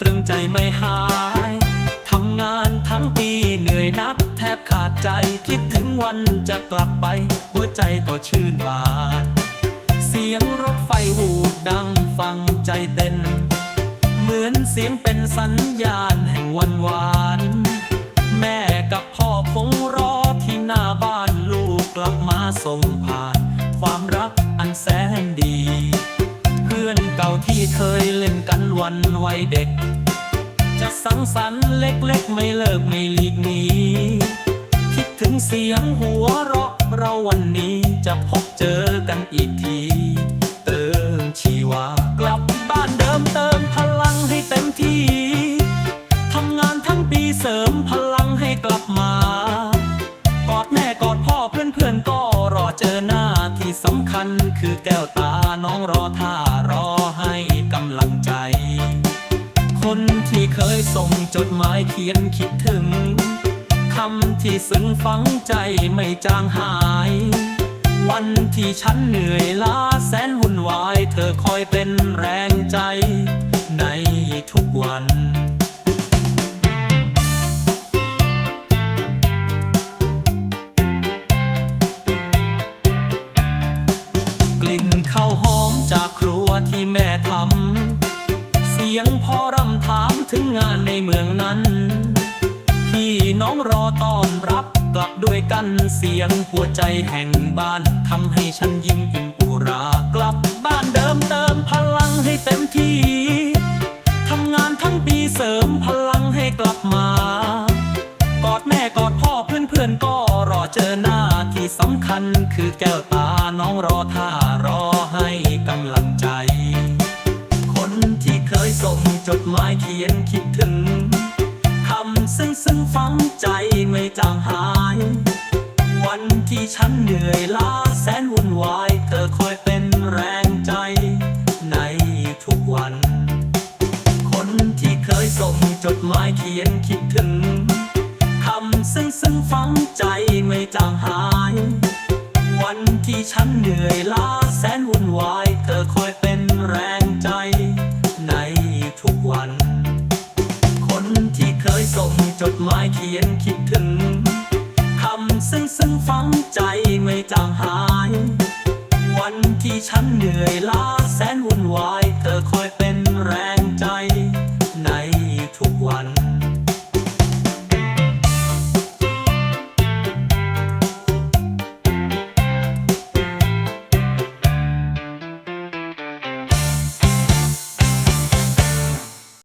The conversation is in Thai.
ตรึงใจไม่หาย ทำงานทั้งปีเหนื่อยนักแทบขาดใจ คิดถึงวันจะกลับไป หัวใจก็ชื่นบานเสียงรถไฟหูดดังฟังใจเต้น เหมือนเสียงเป็นสัญญาณแห่งวันวาน แม่กับพ่อคงรอที่หน้าบ้านลูกกลับมาส่งผ่าน ความรักอันแสนดีาที่เคยเล่นกันวันวัยเด็ก จะสังสรรค์เล็กๆ ไม่เลิกไม่หลีกหนีคิดถึงเสียงหัวเราะเราวันนี้จะพบเจอกันอีกที เติมชีวากลับบ้านเดิมเติมพลังให้เต็มที่ทำงานทั้งปีเสริมพลังให้กลับมา กอดแม่กอดพ่อเพื่อนเพื่อนๆก็รอเจอหน้าที่สำคัญคือแก้วตาน้องรอท่า คนที่เคยส่งจดหมายเขียนคิดถึง คำที่ซึ้งฝังใจไม่จางหาย วันที่ฉันเหนื่อยล้าแสนวุ่นวาย เธอคอยเป็นแรงใจในทุกวัน สียงพอรำถามถึงงานในเมืองนั้น พี่น้องรอต้อนรับกลับด้วยกันเสียงหัวใจแห่งบ้านทำให้ฉันยิ้มอิ่มอุรากลับบ้านเดิมเติมพลังให้เต็มที่ทำงานทั้งปีเสริมพลังให้กลับมากอดแม่กอดพ่อเพื่อนเพื่อนๆก็รอเจอหน้าที่สำคัญคือแก้วตาน้องรอท่ารอให้กำลัง ส่งจดหมายเขียนคิดถึงคำซึ้งซึ้งฝังใจไม่จางหาย วันที่ฉันเหนื่อยล้าแสนวุ่นวาย เธอคอยเป็นแรงใจ ในทุกวัน คนที่เคยส่งจดหมายเขียนคิดถึงคำซึ้งซึ้งฝังใจไม่จางหาย วันที่ฉันเหนื่อยล้าแสนวุ่นวาย เธอคอยเป็นแรง ดหมายเขียนคิดถึง คำซึ้งซึ้งฟังใจไม่จางหาย วันที่ฉันเหนื่อยล้าแสนวุ่นวาย เธอคอยเป็น